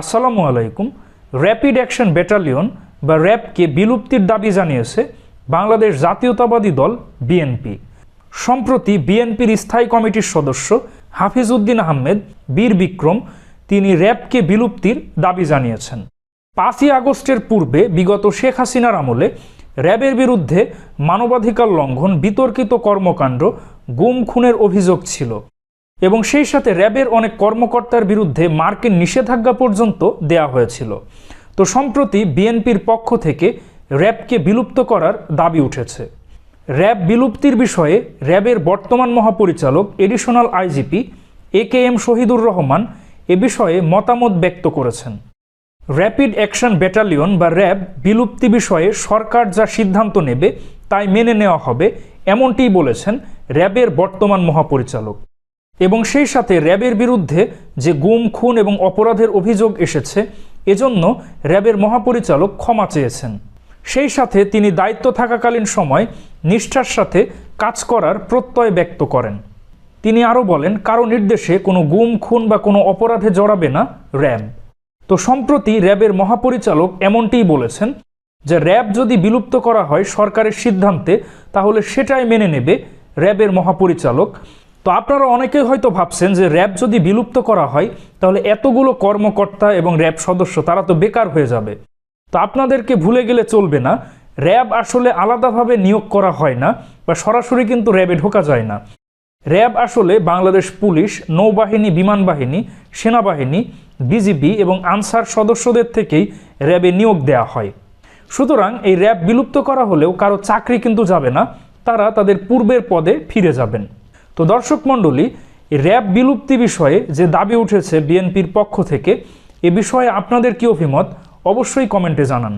আসসালামু আলাইকুম। Rapid action battalion বা র্যাবকে বিলুপ্তির দাবি জানিয়েছে বাংলাদেশ জাতীয়তাবাদী দল বিএনপি সম্প্রতি বিএনপির স্থায়ী কমিটির সদস্য হাফিজ উদ্দিন আহমেদ, বীর বিক্রম, তিনি র্যাবকে বিলুপ্তির দাবি জানিয়েছেন। পাঁচই আগস্টের পূর্বে বিগত শেখ হাসিনার আমলে র্যাবের বিরুদ্ধে মানবাধিকার লঙ্ঘন বিতর্কিত কর্মকাণ্ড গুম খুনের অভিযোগ ছিল। এবং সেই সাথে র্যাবের অনেক কর্মকর্তার বিরুদ্ধে মার্কিন নিষেধাজ্ঞা পর্যন্ত দেয়া হয়েছিল। তো সম্প্রতি বিএনপির পক্ষ থেকে র্যাবকে বিলুপ্ত করার দাবি উঠেছে। র্যাব বিলুপ্তির বিষয়ে র্যাবের বর্তমান মহাপরিচালক, additional IGP A K M Shahidur Rahman এ বিষয়ে মতামত ব্যক্ত করেছেন। র্যাপিড অ্যাকশন ব্যাটালিয়ন বা র্যাব বিলুপ্তি বিষয়ে সরকার যা সিদ্ধান্ত নেবে তাই মেনে নেওয়া হবে, এমনটিই বলেছেন র্যাবের বর্তমান মহাপরিচালক। এবং সেই সাথে র্যাবের বিরুদ্ধে যে গুম, খুন এবং অপরাধের অভিযোগ এসেছে, এজন্য র্যাবের মহাপরিচালক ক্ষমা চেয়েছেন। সেই সাথে তিনি দায়িত্ব থাকাকালীন সময় নিষ্ঠার সাথে কাজ করার প্রত্যয় ব্যক্ত করেন। তিনি আরও বলেন, কারও নির্দেশে কোনো গুম, খুন বা কোনো অপরাধে জড়াবে না র্যাব। তো সম্প্রতি র্যাবের মহাপরিচালক এমনটিই বলেছেন যে র্যাব যদি বিলুপ্ত করা হয় সরকারের সিদ্ধান্তে, তাহলে সেটাই মেনে নেবে র্যাবের মহাপরিচালক। তো আপনারা অনেকেই হয়তো ভাবছেন যে র্যাব যদি বিলুপ্ত করা হয়, তাহলে এতগুলো কর্মকর্তা এবং র্যাব সদস্য, তারা তো বেকার হয়ে যাবে। তো আপনাদেরকে ভুলে গেলে চলবে না। র্যাব আসলে আলাদাভাবে নিয়োগ করা হয় না বা সরাসরি কিন্তু র্যাবে ঢোকা যায় না। র্যাব আসলে বাংলাদেশ পুলিশ, নৌবাহিনী, বিমান বাহিনী, সেনাবাহিনী, বিজিবি এবং আনসার সদস্যদের থেকেই র্যাবে নিয়োগ দেওয়া হয়। সুতরাং এই র্যাব বিলুপ্ত করা হলেও কারও চাকরি কিন্তু যাবে না, তারা তাদের পূর্বের পদে ফিরে যাবেন। তো দর্শক মণ্ডলী র্যাব বিলুপ্তি বিষয়ে যে দাবি উঠেছে বিএনপির পক্ষ থেকে, এ বিষয়ে আপনাদের কি অভিমত? অবশ্যই কমেন্টে জানান।